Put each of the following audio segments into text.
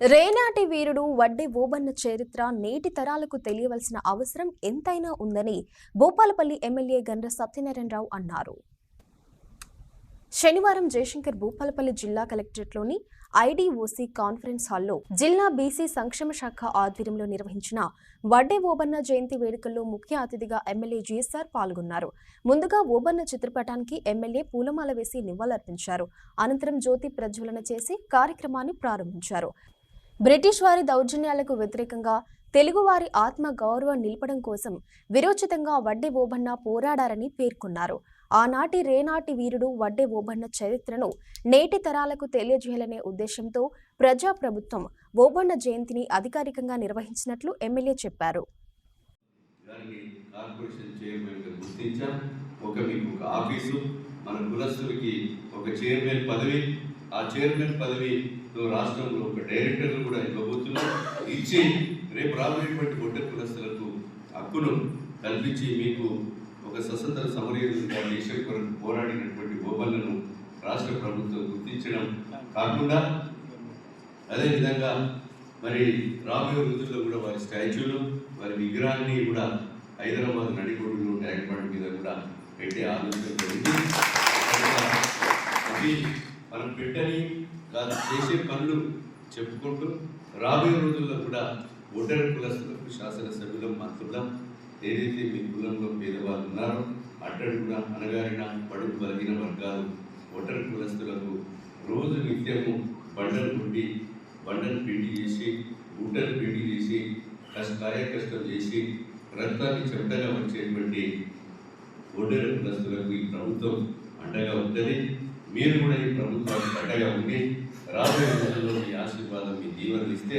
రేనాటి వీరుడు వడ్డే ఓబన్న చరిత్ర నేటి తరాలకు తెలియవలసిన అవసరం ఎంతైనా ఉందని భూపాలపల్లి ఎమ్మెల్యే గండ్ర సత్యనారాయణరావు అన్నారు. శనివారం జయశంకర్ భూపాలపల్లి జిల్లా కలెక్టరేట్లోని ఐడిఓసి కాన్ఫరెన్స్ హాల్లో జిల్లా బీసీ సంక్షేమ శాఖ ఆధ్వర్యంలో నిర్వహించిన వడ్డే ఓబన్న జయంతి వేడుకల్లో ముఖ్య అతిథిగా ఎమ్మెల్యే జీఎస్ఆర్ పాల్గొన్నారు. ముందుగా ఓబన్న చిత్రపటానికి ఎమ్మెల్యే పూలమాల వేసి నివాళులర్పించారు. అనంతరం జ్యోతి ప్రజ్వలన చేసి కార్యక్రమాన్ని ప్రారంభించారు. బ్రిటిష్ వారి దౌర్జన్యాలకు వ్యతిరేకంగా తెలుగువారి ఆత్మ గౌరవం నిలపడం కోసం విరోచితంగా వడ్డే ఓబన్న పోరాడారని పేర్కొన్నారు. ఆనాటి రేనాటి వీరుడు వడ్డే ఓబన్న చరిత్రను నేటి తరాలకు తెలియజేయాలనే ఉద్దేశంతో ప్రజాప్రభుత్వం ఓబన్న జయంతిని అధికారికంగా నిర్వహించినట్లు ఎమ్మెల్యే చెప్పారు. ఒక మీకు ఒక ఆఫీసు మన కులస్తులకి ఒక చైర్మన్ పదవి ఆ చైర్మన్ పదవి రాష్ట్రంలో ఒక డైరెక్టర్లు కూడా ఇవ్వబోతున్నాం. ఇచ్చి రేపు రాబోయేటువంటి గొడ్డ కులస్తులకు హక్కును కల్పించి మీకు ఒక స్వతంత్ర సమరయోధులుగా దేశం కొరకు పోరాడినటువంటి గోపాలను రాష్ట్ర ప్రభుత్వం గుర్తించడం కాకుండా అదేవిధంగా మరి రాబోయే రోజుల్లో కూడా వారి స్టాచ్యూలు వారి విగ్రహాన్ని కూడా హైదరాబాద్ నడిగొడ్డులో ట్యాంక్ బండ్ మీద కూడా పెట్టే ఆలోచన జరిగింది. అది మనం పెట్టని కాదు చేసే పనులు చెప్పుకుంటూ రాబోయే రోజుల్లో కూడా ఒంటరి కులస్తులకు శాసనసభ్యులం మంత్రులం. ఏదైతే మీ కులంలో పేదవాళ్ళు ఉన్నారో అట్టడు కూడా అనగారిన పడుగు బలిగిన వర్గాలు ఒంటరి కులస్తులకు రోజు నిత్యము బండలు కొట్టి బండలు పిండి చేసి గుడ్డను పిండి చేసి కష్ట కష్టం చేసి రక్తాన్ని చెమటగా వచ్చేటువంటి ఒడ్డెర కులస్తులకు ఈ ప్రభుత్వం అండగా ఉంటుంది మీరు కూడా ఈ ప్రభుత్వానికి కట్టగా ఉండి రాబోయే రోజుల్లో మీ ఆశీర్వాదం మీ దీవెనలు ఇస్తే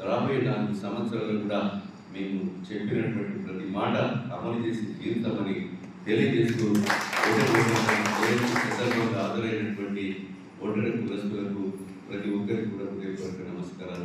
రాబోయే నాలుగు సంవత్సరాలు కూడా మేము చెప్పినటువంటి ప్రతి మాట అమలు చేసి తీరుతామని తెలియజేస్తూ సందర్భంగా ఆదరైనటువంటి ఒంటరి కులస్తులకు ప్రతి ఒక్కరికి కూడా హృదయపూర్వక నమస్కారాలు.